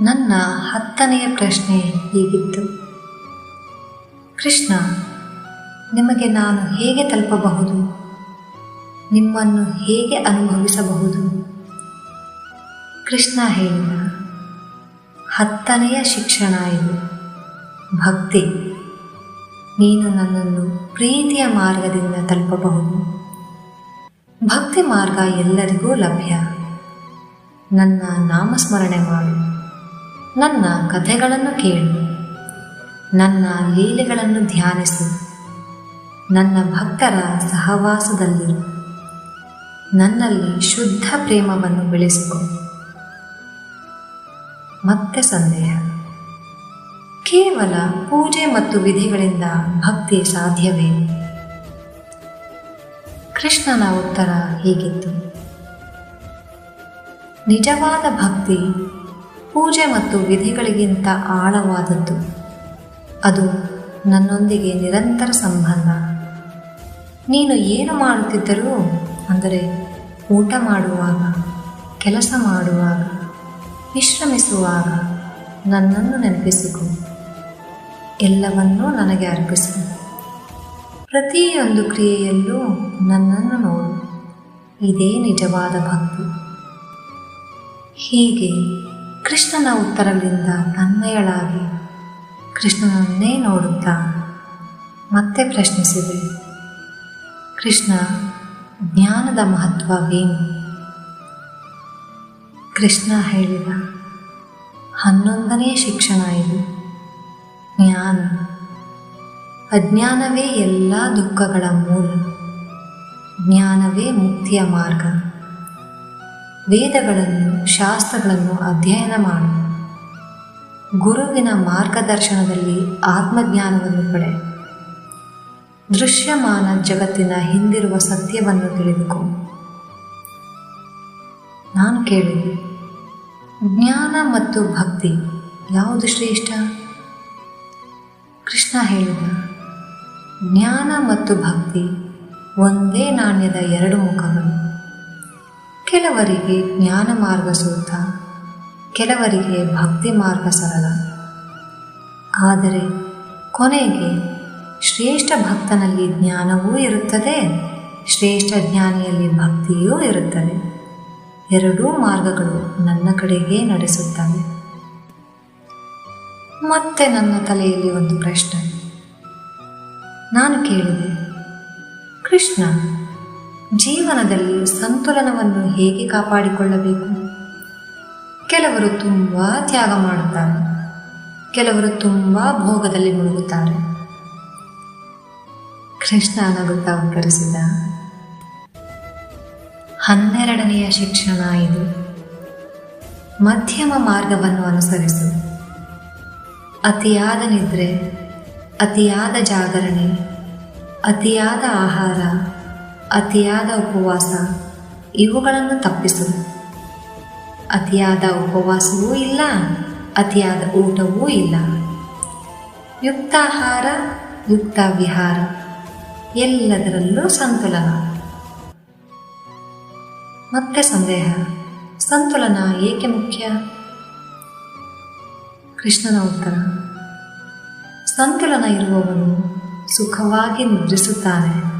ನನ್ನ ಹತ್ತನೆಯ ಪ್ರಶ್ನೆ ಹೀಗಿತ್ತು. ಕೃಷ್ಣ, ನಿಮಗೆ ನಾನು ಹೇಗೆ ತಲುಪಬಹುದು? ನಿಮ್ಮನ್ನು ಹೇಗೆ ಅನುಭವಿಸಬಹುದು? ಕೃಷ್ಣ ಹೇಳಿದ, ಹತ್ತನೆಯ ಶಿಕ್ಷಣ ಇದು. ಭಕ್ತಿ, ನೀನು ನನ್ನನ್ನು ಪ್ರೀತಿಯ ಮಾರ್ಗದಿಂದ ತಲುಪಬಹುದು. ಭಕ್ತಿ ಮಾರ್ಗ ಎಲ್ಲರಿಗೂ ಲಭ್ಯ. ನನ್ನ ನಾಮಸ್ಮರಣೆ ಮಾಡು. ನನ್ನ ಕಥೆಗಳನ್ನು ಕೇಳು. ನನ್ನ ಲೀಲೆಗಳನ್ನು ಧ್ಯಾನಿಸು. ನನ್ನ ಭಕ್ತರ ಸಹವಾಸದಲ್ಲಿರು ನನ್ನಲ್ಲಿ ಶುದ್ಧ ಪ್ರೇಮವನ್ನು ಬೆಳೆಸಿಕೊ. ಮತ್ತೆ ಸಂದೇಹ. ಕೇವಲ ಪೂಜೆ ಮತ್ತು ವಿಧಿಗಳಿಂದ ಭಕ್ತಿ ಸಾಧ್ಯವೇ? ಕೃಷ್ಣನ ಉತ್ತರ ಹೀಗಿತ್ತು. ನಿಜವಾದ ಭಕ್ತಿ ಪೂಜೆ ಮತ್ತು ವಿಧಿಗಳಿಗಿಂತ ಆಳವಾದದ್ದು. ಅದು ನನ್ನೊಂದಿಗೆ ನಿರಂತರ ಸಂಬಂಧ. ನೀನು ಏನು ಮಾಡುತ್ತಿದ್ದರೂ, ಅಂದರೆ ಊಟ ಮಾಡುವಾಗ, ಕೆಲಸ ಮಾಡುವಾಗ, ವಿಶ್ರಮಿಸುವಾಗ ನನ್ನನ್ನು ನೆನಪಿಸಿಕೊ. ಎಲ್ಲವನ್ನೂ ನನಗೆ ಅರ್ಪಿಸು. ಪ್ರತಿಯೊಂದು ಕ್ರಿಯೆಯಲ್ಲೂ ನನ್ನನ್ನು ನೋಡು. ಇದೇ ನಿಜವಾದ ಭಕ್ತಿ. ಹೀಗೆ ಕೃಷ್ಣನ ಉತ್ತರದಿಂದ ತನ್ಮಯಳಾಗಿ ಕೃಷ್ಣನನ್ನೇ ನೋಡುತ್ತಾ ಮತ್ತೆ ಪ್ರಶ್ನಿಸಿದೆ, ಕೃಷ್ಣ, ಜ್ಞಾನದ ಮಹತ್ವವೇನು? ಕೃಷ್ಣ ಹೇಳಿದ, ಹನ್ನೊಂದನೇ ಶಿಕ್ಷಣ ಇದು. ಜ್ಞಾನ. ಅಜ್ಞಾನವೇ ಎಲ್ಲ ದುಃಖಗಳ ಮೂಲ. ಜ್ಞಾನವೇ ಮುಕ್ತಿಯ ಮಾರ್ಗ. ವೇದಗಳನ್ನು, ಶಾಸ್ತ್ರಗಳನ್ನು ಅಧ್ಯಯನ ಮಾಡು. ಗುರುವಿನ ಮಾರ್ಗದರ್ಶನದಲ್ಲಿ ಆತ್ಮಜ್ಞಾನವನ್ನು ಪಡೆ. ದೃಶ್ಯಮಾನ ಜಗತ್ತಿನ ಹಿಂದಿರುವ ಸತ್ಯವನ್ನು ತಿಳಿದುಕೋ. ನಾನು ಕೇಳಿದೆ, ಜ್ಞಾನ ಮತ್ತು ಭಕ್ತಿ ಯಾವುದು ಶ್ರೇಷ್ಠ? ಕೃಷ್ಣ ಹೇಳಿದ, ಜ್ಞಾನ ಮತ್ತು ಭಕ್ತಿ ಒಂದೇ ನಾಣ್ಯದ ಎರಡು ಮುಖಗಳು. ಕೆಲವರಿಗೆ ಜ್ಞಾನ ಮಾರ್ಗ ಸೂಕ್ತ, ಕೆಲವರಿಗೆ ಭಕ್ತಿ ಮಾರ್ಗ ಸರಳ. ಆದರೆ ಕೊನೆಗೆ ಶ್ರೇಷ್ಠ ಭಕ್ತನಲ್ಲಿ ಜ್ಞಾನವೂ ಇರುತ್ತದೆ, ಶ್ರೇಷ್ಠ ಜ್ಞಾನಿಯಲ್ಲಿ ಭಕ್ತಿಯೂ ಇರುತ್ತದೆ. ಎರಡೂ ಮಾರ್ಗಗಳು ನನ್ನ ಕಡೆಗೆ ನಡೆಸುತ್ತವೆ. ಮತ್ತೆ ನನ್ನ ತಲೆಯಲ್ಲಿ ಒಂದು ಪ್ರಶ್ನೆ. ನಾನು ಕೇಳಿದೆ, ಕೃಷ್ಣ ಜೀವನದಲ್ಲಿ ಸಂತುಲನವನ್ನು ಹೇಗೆ ಕಾಪಾಡಿಕೊಳ್ಳಬೇಕು? ಕೆಲವರು ತುಂಬ ತ್ಯಾಗ ಮಾಡುತ್ತಾರೆ. ಕೆಲವರು ತುಂಬ ಭೋಗದಲ್ಲಿ ಮುಳುಗುತ್ತಾರೆ. ಕೃಷ್ಣ ನಗುತ್ತಾ ಉತ್ತರಿಸಿದ, ಹನ್ನೆರಡನೆಯ ಶಿಕ್ಷಣ ಇದು. ಮಧ್ಯಮ ಮಾರ್ಗವನ್ನು ಅನುಸರಿಸು. ಅತಿಯಾದ ನಿದ್ರೆ, ಅತಿಯಾದ ಜಾಗರಣೆ, ಅತಿಯಾದ ಆಹಾರ ಅತಿಯಾದ ಉಪವಾಸ ಇವುಗಳನ್ನು ತಪ್ಪಿಸು ಅತಿಯಾದ ಉಪವಾಸವೂ ಇಲ್ಲ, ಅತಿಯಾದ ಊಟವೂ ಇಲ್ಲ. ಯುಕ್ತಾಹಾರ ಯುಕ್ತ ವಿಹಾರ ಎಲ್ಲದರಲ್ಲೂ ಸಂತುಲನ. ಮತ್ತೆ ಸಂದೇಹ, ಸಂತುಲನ ಏಕೆ ಮುಖ್ಯ? ಕೃಷ್ಣನ ಉತ್ತರ, ಸಂತುಲನ ಇರುವವನು ಸುಖವಾಗಿ ನಿದ್ರಿಸುತ್ತಾನೆ.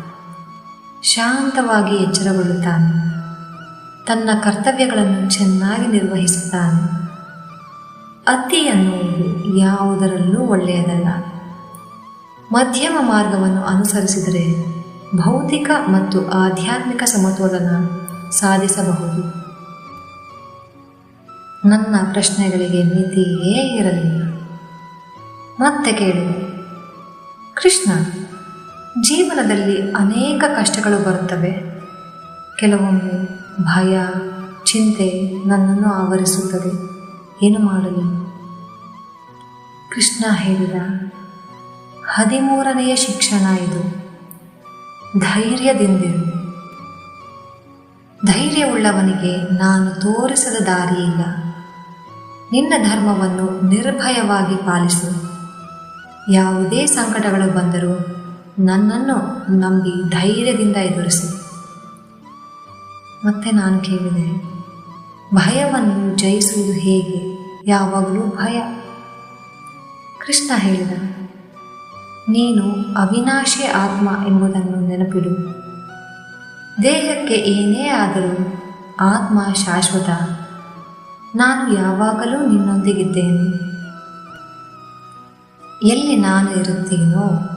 ಶಾಂತವಾಗಿ ಎಚ್ಚರಗೊಳ್ಳುತ್ತಾನೆ. ತನ್ನ ಕರ್ತವ್ಯಗಳನ್ನು ಚೆನ್ನಾಗಿ ನಿರ್ವಹಿಸುತ್ತಾನೆ. ಅತಿ ಅನ್ನುವುದು ಯಾವುದರಲ್ಲೂ ಒಳ್ಳೆಯದಲ್ಲ. ಮಧ್ಯಮ ಮಾರ್ಗವನ್ನು ಅನುಸರಿಸಿದರೆ ಭೌತಿಕ ಮತ್ತು ಆಧ್ಯಾತ್ಮಿಕ ಸಮತೋಲನ ಸಾಧಿಸಬಹುದು. ನನ್ನ ಪ್ರಶ್ನೆಗಳಿಗೆ ಮಿತಿಯೇ ಇರಲಿಲ್ಲ. ಮತ್ತೆ ಕೇಳಿದೆ ಕೃಷ್ಣ. ಜೀವನದಲ್ಲಿ ಅನೇಕ ಕಷ್ಟಗಳು ಬರುತ್ತವೆ. ಕೆಲವೊಮ್ಮೆ ಭಯ, ಚಿಂತೆ ನನ್ನನ್ನು ಆವರಿಸುತ್ತದೆ. ಏನು ಮಾಡಲಿ? ಕೃಷ್ಣ ಹೇಳಿದ, ಹದಿಮೂರನೆಯ ಶಿಕ್ಷಣ ಇದು. ಧೈರ್ಯದಿಂದಿರು ಧೈರ್ಯವುಳ್ಳವನಿಗೆ ನಾನು ತೋರಿಸದ ದಾರಿಯಿಲ್ಲ ನಿನ್ನ ಧರ್ಮವನ್ನು ನಿರ್ಭಯವಾಗಿ ಪಾಲಿಸು. ಯಾವುದೇ ಸಂಕಟಗಳು ಬಂದರೂ ನನ್ನನ್ನು ನಂಬಿ ಧೈರ್ಯದಿಂದ ಎದುರಿಸಿ. ಮತ್ತೆ ನಾನು ಕೇಳಿದೆ, ಭಯವನ್ನು ಜಯಿಸುವುದು ಹೇಗೆ? ಯಾವಾಗಲೂ ಭಯ. ಕೃಷ್ಣ ಹೇಳಿದ, ನೀನು ಅವಿನಾಶಿ ಆತ್ಮ ಎಂಬುದನ್ನು ನೆನಪಿಡು. ದೇಹಕ್ಕೆ ಏನೇ ಆದರೂ ಆತ್ಮ ಶಾಶ್ವತ. ನಾನು ಯಾವಾಗಲೂ ನಿನ್ನೊಂದಿಗಿದ್ದೇನೆ. ಎಲ್ಲಿ ನಾನು ಇರುತ್ತೀನೋ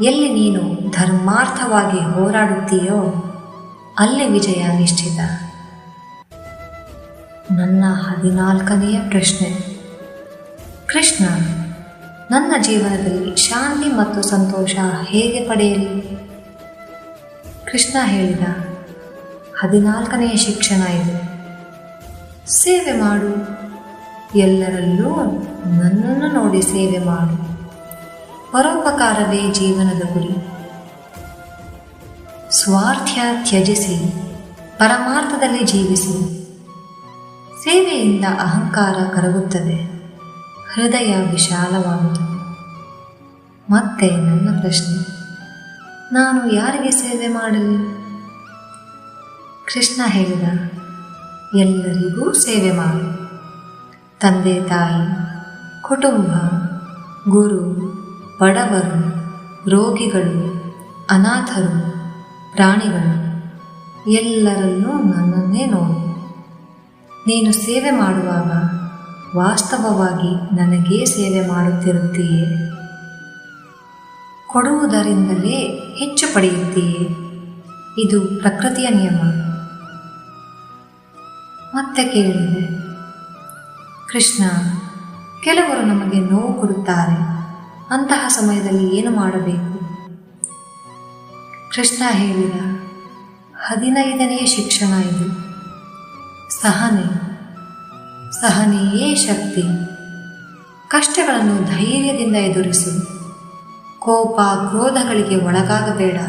ಎಲ್ಲಿ ನೀನು ಧರ್ಮಾರ್ಥವಾಗಿ ಹೋರಾಡುತ್ತೀಯೋ, ಅಲ್ಲಿ ವಿಜಯ ನಿಶ್ಚಿತ. ನನ್ನ ಹದಿನಾಲ್ಕನೆಯ ಪ್ರಶ್ನೆ. ಕೃಷ್ಣ, ನನ್ನ ಜೀವನದಲ್ಲಿ ಶಾಂತಿ ಮತ್ತು ಸಂತೋಷ ಹೇಗೆ ಪಡೆಯಲಿ? ಕೃಷ್ಣ ಹೇಳಿದ, ಹದಿನಾಲ್ಕನೆಯ ಶಿಕ್ಷಣ ಇದು. ಸೇವೆ ಮಾಡು. ಎಲ್ಲರಲ್ಲೂ ನನ್ನನ್ನು ನೋಡಿ ಸೇವೆ ಮಾಡು. ಪರೋಪಕಾರವೇ ಜೀವನದ ಗುರಿ. ಸ್ವಾರ್ಥ್ಯ ತ್ಯಜಿಸಿ, ಪರಮಾರ್ಥದಲ್ಲಿ ಜೀವಿಸಿ. ಸೇವೆಯಿಂದ ಅಹಂಕಾರ ಕರಗುತ್ತದೆ, ಹೃದಯ ವಿಶಾಲವಾಗುತ್ತದೆ. ಮತ್ತೆ ನನ್ನ ಪ್ರಶ್ನೆ, ನಾನು ಯಾರಿಗೆ ಸೇವೆ ಮಾಡಲಿ? ಕೃಷ್ಣ ಹೇಳಿದ, ಎಲ್ಲರಿಗೂ ಸೇವೆ ಮಾಡು. ತಂದೆ ತಾಯಿ, ಕುಟುಂಬ, ಗುರು ಬಡವರು, ರೋಗಿಗಳು, ಅನಾಥರು, ಪ್ರಾಣಿಗಳು ಎಲ್ಲರನ್ನೂ ನನ್ನನ್ನೇ ನೋಡು. ನೀನು ಸೇವೆ ಮಾಡುವಾಗ ವಾಸ್ತವವಾಗಿ ನನಗೇ ಸೇವೆ ಮಾಡುತ್ತಿರುತ್ತೀಯೇ? ಕೊಡುವುದರಿಂದಲೇ ಹೆಚ್ಚು ಪಡೆಯುತ್ತೀಯೇ? ಇದು ಪ್ರಕೃತಿಯ ನಿಯಮ. ಮತ್ತೆ ಕೇಳಿದೆ. ಕೃಷ್ಣ, ಕೆಲವರು ನಮಗೆ ನೋವು ಕೊಡುತ್ತಾರೆ. ಅಂತಹ ಸಮಯದಲ್ಲಿ ಏನು ಮಾಡಬೇಕು? ಕೃಷ್ಣ ಹೇಳಿದ ಹದಿನೈದನೆಯ ಶಿಕ್ಷಣ ಇದು. ಸಹನೆ. ಸಹನೆಯೇ ಶಕ್ತಿ. ಕಷ್ಟಗಳನ್ನು ಧೈರ್ಯದಿಂದ ಎದುರಿಸು. ಕೋಪ ಕ್ರೋಧಗಳಿಗೆ ಒಳಗಾಗಬೇಡ.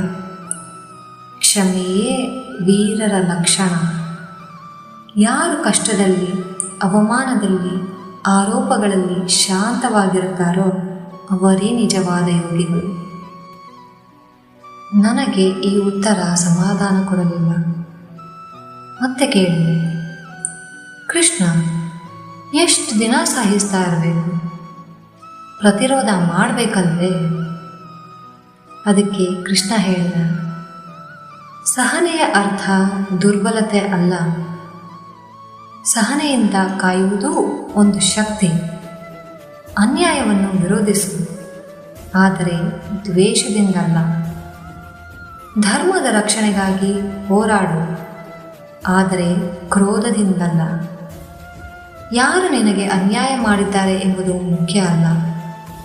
ಕ್ಷಮೆಯೇ ವೀರರ ಲಕ್ಷಣ. ಯಾರು ಕಷ್ಟದಲ್ಲಿ, ಅವಮಾನದಲ್ಲಿ, ಆರೋಪಗಳಲ್ಲಿ ಶಾಂತವಾಗಿರುತ್ತಾರೋ ಅವರೇ ನಿಜವಾದ ಯೋಗಿಗಳು. ನನಗೆ ಈ ಉತ್ತರ ಸಮಾಧಾನ ಕೊಡಲಿಲ್ಲ. ಮತ್ತೆ ಕೇಳಿ ಕೃಷ್ಣ, ಎಷ್ಟು ದಿನ ಸಾಯಿಸ್ತಾ ಇರಬೇಕು? ಪ್ರತಿರೋಧ ಮಾಡಬೇಕಲ್ವೇ? ಅದಕ್ಕೆ ಕೃಷ್ಣ ಹೇಳಿದ, ಸಹನೆಯ ಅರ್ಥ ದುರ್ಬಲತೆ ಅಲ್ಲ. ಸಹನೆಯಿಂದ ಕಾಯುವುದು ಒಂದು ಶಕ್ತಿ. ಅನ್ಯಾಯವನ್ನು ವಿರೋಧಿಸು ಆದರೆ ದ್ವೇಷದಿಂದಲ್ಲ. ಧರ್ಮದ ರಕ್ಷಣೆಗಾಗಿ ಹೋರಾಡು. ಆದರೆ ಕ್ರೋಧದಿಂದಲ್ಲ. ಯಾರು ನಿನಗೆ ಅನ್ಯಾಯ ಮಾಡಿದ್ದಾರೆ ಎಂಬುದು ಮುಖ್ಯ ಅಲ್ಲ.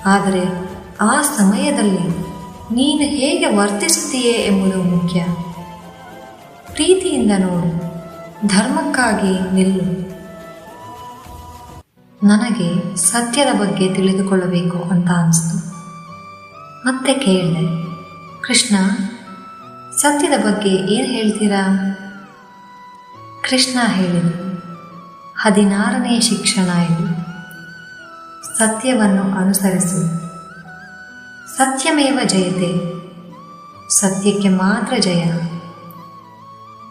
ಆದರೆ ಆ ಸಮಯದಲ್ಲಿ ನೀನು ಹೇಗೆ ವರ್ತಿಸುತ್ತೀಯೇ ಎಂಬುದು ಮುಖ್ಯ. ಪ್ರೀತಿಯಿಂದ ನೋಡು. ಧರ್ಮಕ್ಕಾಗಿ ನಿಲ್ಲು. ನನಗೆ ಸತ್ಯದ ಬಗ್ಗೆ ತಿಳಿದುಕೊಳ್ಳಬೇಕು ಅಂತ ಅನಿಸ್ತು. ಮತ್ತೆ ಕೇಳಿದೆ, ಕೃಷ್ಣ, ಸತ್ಯದ ಬಗ್ಗೆ ಏನು ಹೇಳ್ತೀರಾ? ಕೃಷ್ಣ ಹೇಳಿದರು ಹದಿನಾರನೇ ಶಿಕ್ಷಣ ಇದು. ಸತ್ಯವನ್ನು ಅನುಸರಿಸು. ಸತ್ಯಮೇವ ಜಯತೆ? ಸತ್ಯಕ್ಕೆ ಮಾತ್ರ ಜಯ.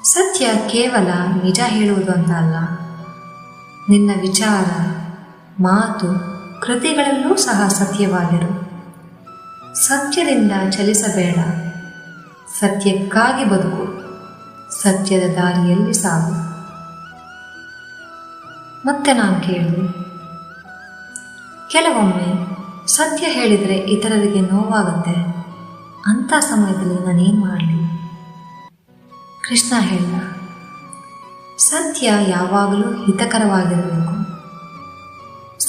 ಸತ್ಯ ಕೇವಲ ನಿಜ ಹೇಳುವುದು ಅಂತ ಅಲ್ಲ. ನಿನ್ನ ವಿಚಾರ ಮಾತು ಕೃತಿಗಳಲ್ಲೂ ಸಹ ಸತ್ಯವಾದರು ಸತ್ಯದಿಂದ ಚಲಿಸಬೇಡ. ಸತ್ಯಕ್ಕಾಗಿ ಬದುಕು. ಸತ್ಯದ ದಾರಿಯಲ್ಲಿ ಸಾಗು. ಮತ್ತೆ ನಾನು ಕೇಳಿದೆ ಕೆಲವೊಮ್ಮೆ ಸತ್ಯ ಹೇಳಿದರೆ ಇತರರಿಗೆ ನೋವಾಗುತ್ತೆ. ಅಂಥ ಸಮಯದಲ್ಲಿ ನಾನೇನು ಮಾಡಲಿ? ಕೃಷ್ಣ ಹೇಳಿದ, ಸತ್ಯ ಯಾವಾಗಲೂ ಹಿತಕರವಾಗಿರಬೇಕು.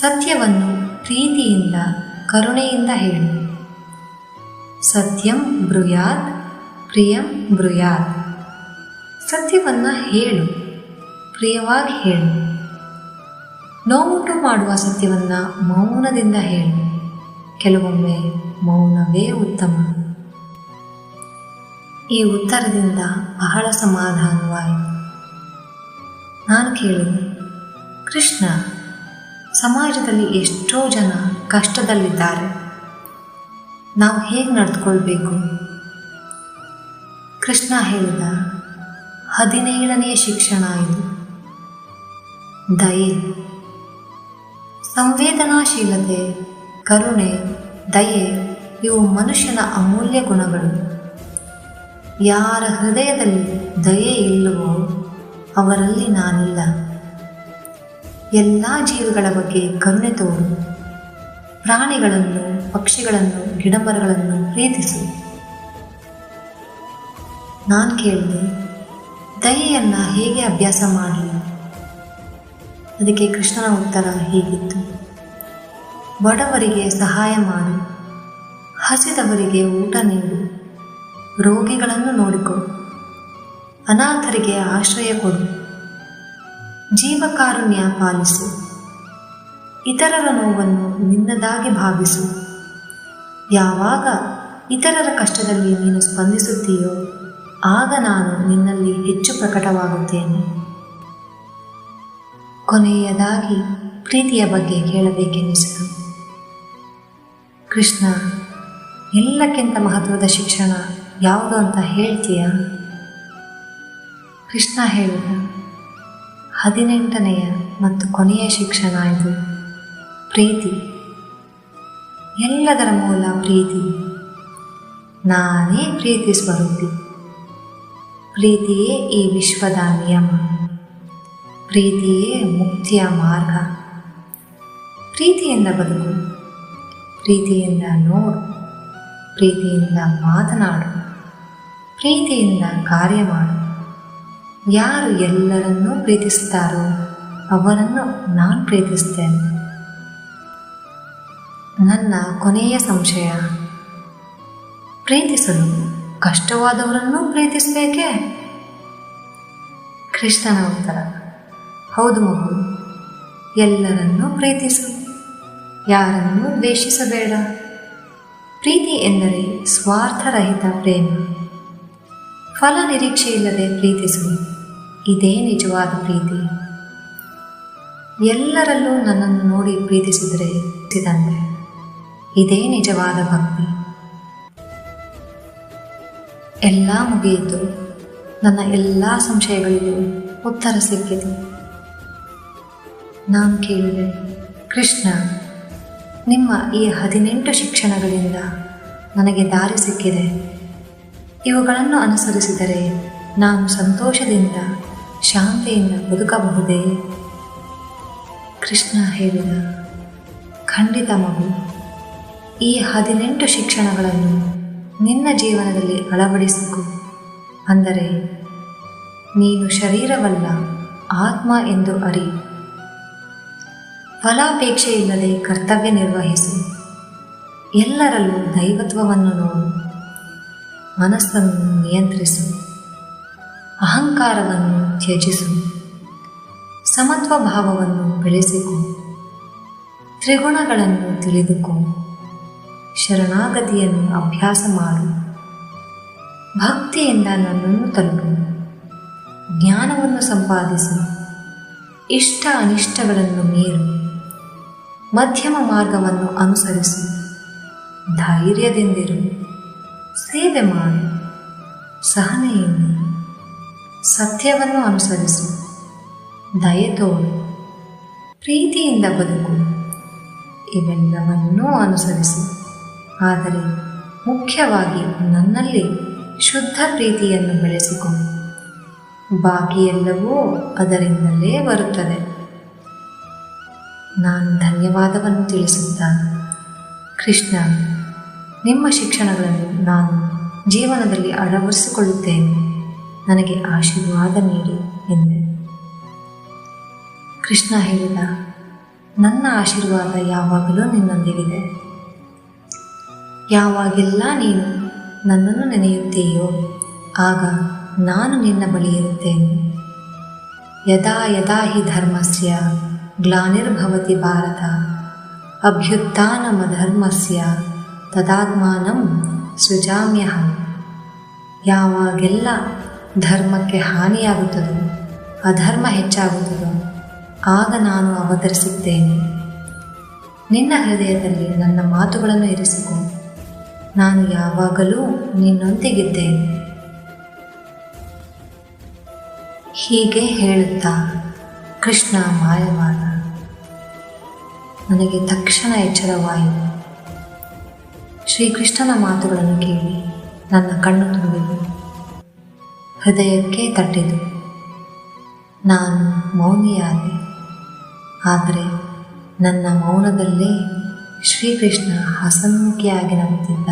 ಸತ್ಯವನ್ನು ಪ್ರೀತಿಯಿಂದ, ಕರುಣೆಯಿಂದ ಹೇಳು. ಸತ್ಯಂ ಬ್ರುಯಾತ್, ಪ್ರಿಯಂ ಬ್ರುಯಾತ್. ಸತ್ಯವನ್ನು ಹೇಳು, ಪ್ರಿಯವಾಗಿ ಹೇಳು. ನೋವುಂಟು ಮಾಡುವ ಸತ್ಯವನ್ನು ಮೌನದಿಂದ ಹೇಳು. ಕೆಲವೊಮ್ಮೆ ಮೌನವೇ ಉತ್ತಮ. ಈ ಉತ್ತರದಿಂದ ಬಹಳ ಸಮಾಧಾನವಾಯಿತು. ನಾನು ಕೇಳಿದೆ ಕೃಷ್ಣ. ಸಮಾಜದಲ್ಲಿ ಎಷ್ಟೋ ಜನ ಕಷ್ಟದಲ್ಲಿದ್ದಾರೆ. ನಾವು ಹೇಗೆ ನಡೆದುಕೊಳ್ಬೇಕು? ಕೃಷ್ಣ ಹೇಳಿದ ಹದಿನೇಳನೆಯ ಶಿಕ್ಷಣ ಇದು. ದಯೆ. ಸಂವೇದನಾಶೀಲತೆ, ಕರುಣೆ, ದಯೆ ಇವು ಮನುಷ್ಯನ ಅಮೂಲ್ಯ ಗುಣಗಳು. ಯಾರ ಹೃದಯದಲ್ಲಿ ದಯೆ ಇಲ್ಲವೋ ಅವರಲ್ಲಿ ನಾನಿಲ್ಲ. ಎಲ್ಲ ಜೀವಿಗಳ ಬಗ್ಗೆ ಕರುಣೆ ತೋರು. ಪ್ರಾಣಿಗಳನ್ನು, ಪಕ್ಷಿಗಳನ್ನು, ಗಿಡಮರಗಳನ್ನು ಪ್ರೀತಿಸು. ನಾನು ಕೇಳಿದೆ, ದಯೆಯನ್ನು ಹೇಗೆ ಅಭ್ಯಾಸ ಮಾಡಲಿ ಅದಕ್ಕೆ ಕೃಷ್ಣನ ಉತ್ತರ ಹೀಗಿತ್ತು. ಬಡವರಿಗೆ ಸಹಾಯ ಮಾಡು. ಹಸಿದವರಿಗೆ ಊಟ ನೀಡು. ರೋಗಿಗಳನ್ನು ನೋಡಿಕೊ ಅನಾಥರಿಗೆ ಆಶ್ರಯ ಕೊಡು. ಜೀವಕಾರುಣ್ಯ ಪಾಲಿಸು. ಇತರರ ನೋವನ್ನು ನಿನ್ನದಾಗಿ ಭಾವಿಸು. ಯಾವಾಗ ಇತರರ ಕಷ್ಟದಲ್ಲಿ ನೀನು ಸ್ಪಂದಿಸುತ್ತೀಯೋ, ಆಗ ನಾನು ನಿನ್ನಲ್ಲಿ ಹೆಚ್ಚು ಪ್ರಕಟವಾಗುತ್ತೇನೆ. ಕೊನೆಯದಾಗಿ ಪ್ರೀತಿಯ ಬಗ್ಗೆ ಕೇಳಬೇಕೆನಿಸಿತು. ಕೃಷ್ಣ, ಎಲ್ಲಕ್ಕಿಂತ ಮಹತ್ವದ ಶಿಕ್ಷಣ ಯಾವುದು ಅಂತ ಹೇಳ್ತೀಯಾ? ಕೃಷ್ಣ ಹೇಳಿದ ಹದಿನೆಂಟನೆಯ ಮತ್ತು ಕೊನೆಯ ಶಿಕ್ಷಣ ಇದು ಪ್ರೀತಿ. ಎಲ್ಲದರ ಮೂಲ ಪ್ರೀತಿ. ನಾನೇ ಪ್ರೀತಿ ಸ್ವರೂಪಿ. ಪ್ರೀತಿಯೇ ಈ ವಿಶ್ವದ ನಿಯಮ. ಪ್ರೀತಿಯೇ ಮುಕ್ತಿಯ ಮಾರ್ಗ. ಪ್ರೀತಿಯಿಂದ ಬದುಕು. ಪ್ರೀತಿಯಿಂದ ನೋಡು. ಪ್ರೀತಿಯಿಂದ ಮಾತನಾಡು. ಪ್ರೀತಿಯಿಂದ ಕಾರ್ಯ ಮಾಡು. ಯಾರು ಎಲ್ಲರನ್ನೂ ಪ್ರೀತಿಸ್ತಾರೋ ಅವರನ್ನು ನಾನು ಪ್ರೀತಿಸ್ತೇನೆ. ನನ್ನ ಕೊನೆಯ ಸಂಶಯ, ಪ್ರೀತಿಸಲು ಕಷ್ಟವಾದವರನ್ನು ಪ್ರೀತಿಸಬೇಕೇ? ಕೃಷ್ಣನ ಉತ್ತರ, ಹೌದು ಮಗು, ಎಲ್ಲರನ್ನೂ ಪ್ರೀತಿಸು, ಯಾರನ್ನೂ ದ್ವೇಷಿಸಬೇಡ. ಪ್ರೀತಿ ಎಂದರೆ ಸ್ವಾರ್ಥರಹಿತ ಪ್ರೇಮ. ಫಲ ನಿರೀಕ್ಷೆಯಿಲ್ಲದೆ ಪ್ರೀತಿಸು. ಇದೇ ನಿಜವಾದ ಪ್ರೀತಿ. ಎಲ್ಲರಲ್ಲೂ ನನ್ನನ್ನು ನೋಡಿ ಪ್ರೀತಿಸಿದರೆ ಸಿದಂತೆ ಇದೇ ನಿಜವಾದ ಭಕ್ತಿ. ಎಲ್ಲ ಮುಗಿಯಿತು. ನನ್ನ ಎಲ್ಲ ಸಂಶಯಗಳಿಗೂ ಉತ್ತರ ಸಿಕ್ಕಿತು. ನಾನು ಕೇಳಿದೆ, ಕೃಷ್ಣ, ನಿಮ್ಮ ಈ ಹದಿನೆಂಟು ಶಿಕ್ಷಣಗಳಿಂದ ನನಗೆ ದಾರಿ ಸಿಕ್ಕಿದೆ. ಇವುಗಳನ್ನು ಅನುಸರಿಸಿದರೆ ನಾನು ಸಂತೋಷದಿಂದ ಶಾಂತಿಯಿಂದ ಬದುಕಬಹುದೇ? ಕೃಷ್ಣ ಹೇಳಿದ, ಖಂಡಿತ ಮಗು. ಈ ಹದಿನೆಂಟು ಶಿಕ್ಷಣಗಳನ್ನು ನಿನ್ನ ಜೀವನದಲ್ಲಿ ಅಳವಡಿಸಿಕೊ. ಅಂದರೆ, ನೀನು ಶರೀರವಲ್ಲ, ಆತ್ಮ ಎಂದು ಅರಿ. ಫಲಾಪೇಕ್ಷೆಯಿಲ್ಲದೆ ಕರ್ತವ್ಯ ನಿರ್ವಹಿಸು. ಎಲ್ಲರಲ್ಲೂ ದೈವತ್ವವನ್ನು ನೋಡು. ಮನಸ್ಸನ್ನು ನಿಯಂತ್ರಿಸು. ಅಹಂಕಾರವನ್ನು ತ್ಯಜಿಸು. ಸಮತ್ವ ಭಾವವನ್ನು ಬೆಳೆಸಿಕೊ. ತ್ರಿಗುಣಗಳನ್ನು ತಿಳಿದುಕೊ. ಶರಣಾಗತಿಯನ್ನು ಅಭ್ಯಾಸ ಮಾಡು. ಭಕ್ತಿಯಿಂದ ನನ್ನನ್ನು ತಲುಪು. ಜ್ಞಾನವನ್ನು ಸಂಪಾದಿಸು. ಇಷ್ಟ ಅನಿಷ್ಟಗಳನ್ನು ಮೀರು. ಮಧ್ಯಮ ಮಾರ್ಗವನ್ನು ಅನುಸರಿಸು. ಧೈರ್ಯದಿಂದಿರು. ಸೇವೆ ಮಾಡು. ಸಹನೆಯಿಂದ. ಸತ್ಯವನ್ನು ಅನುಸರಿಸು. ದಯೆ ತೋರು ಪ್ರೀತಿಯಿಂದ ಬದುಕು. ಇವೆಲ್ಲವನ್ನೂ ಅನುಸರಿಸಿ. ಆದರೆ ಮುಖ್ಯವಾಗಿ ನನ್ನಲ್ಲಿ ಶುದ್ಧ ಪ್ರೀತಿಯನ್ನು ಬೆಳೆಸಿಕೊ. ಬಾಕಿ ಎಲ್ಲವೂ ಅದರಿಂದಲೇ ಬರುತ್ತದೆ. ನಾನು ಧನ್ಯವಾದವನ್ನು ತಿಳಿಸುತ್ತಾ, ಕೃಷ್ಣ, ನಿಮ್ಮ ಶಿಕ್ಷಣಗಳನ್ನು ನಾನು ಜೀವನದಲ್ಲಿ ಅಳವಡಿಸಿಕೊಳ್ಳುತ್ತೇನೆ. ನನಗೆ ಆಶೀರ್ವಾದ ನೀಡಿ ಎಂದೆ ಕೃಷ್ಣ ಹೇಳಿದ, ನನ್ನ ಆಶೀರ್ವಾದ ಯಾವಾಗಲೂ ನಿನ್ನೊಂದಿಗಿದೆ. ಯಾವಾಗೆಲ್ಲ ನೀನು ನನ್ನನ್ನು ನೆನೆಯುತ್ತೀಯೋ, ಆಗ ನಾನು ನಿನ್ನ ಬಳಿ ಇರುತ್ತೇನೆ ಯದಾ ಯದಾ ಹಿ ಧರ್ಮಸ್ಯ ಗ್ಲಾನಿರ್ಭವತಿ ಭಾರತ ಅಭ್ಯುತ್ಥಾನಮಧರ್ಮಸ್ಯ ತದಾತ್ಮಾನಂ ಸೃಜಾಮ್ಯಹಂ ಯಾವಾಗೆಲ್ಲ ಧರ್ಮಕ್ಕೆ ಹಾನಿಯಾಗುತ್ತದೋ, ಅಧರ್ಮ ಹೆಚ್ಚಾಗುತ್ತದೋ, ಆಗ ನಾನು ಅವತರಿಸುತ್ತೇನೆ. ನಿನ್ನ ಹೃದಯದಲ್ಲಿ ನನ್ನ ಮಾತುಗಳನ್ನು ಇರಿಸಿಕೊ. ನಾನು ಯಾವಾಗಲೂ ನಿನ್ನೊಂದಿಗಿದ್ದೇನೆ. ಹೀಗೆ ಹೇಳುತ್ತಾ ಕೃಷ್ಣ ಮಾಯವಾದ. ನನಗೆ ತಕ್ಷಣ ಎಚ್ಚರವಾಯಿತು. ಶ್ರೀಕೃಷ್ಣನ ಮಾತುಗಳನ್ನು ಕೇಳಿ ನನ್ನ ಕಣ್ಣು ತುಂಬಿತು ಹೃದಯಕ್ಕೆ ತಟ್ಟಿತು. ನಾನು ಮೌನಿಯಾದೆ. ಆದರೆ ನನ್ನ ಮೌನದಲ್ಲೇ ಶ್ರೀಕೃಷ್ಣ ಹಸನ್ಮುಖಿಯಾಗಿ ನಗುತ್ತಿದ್ದ.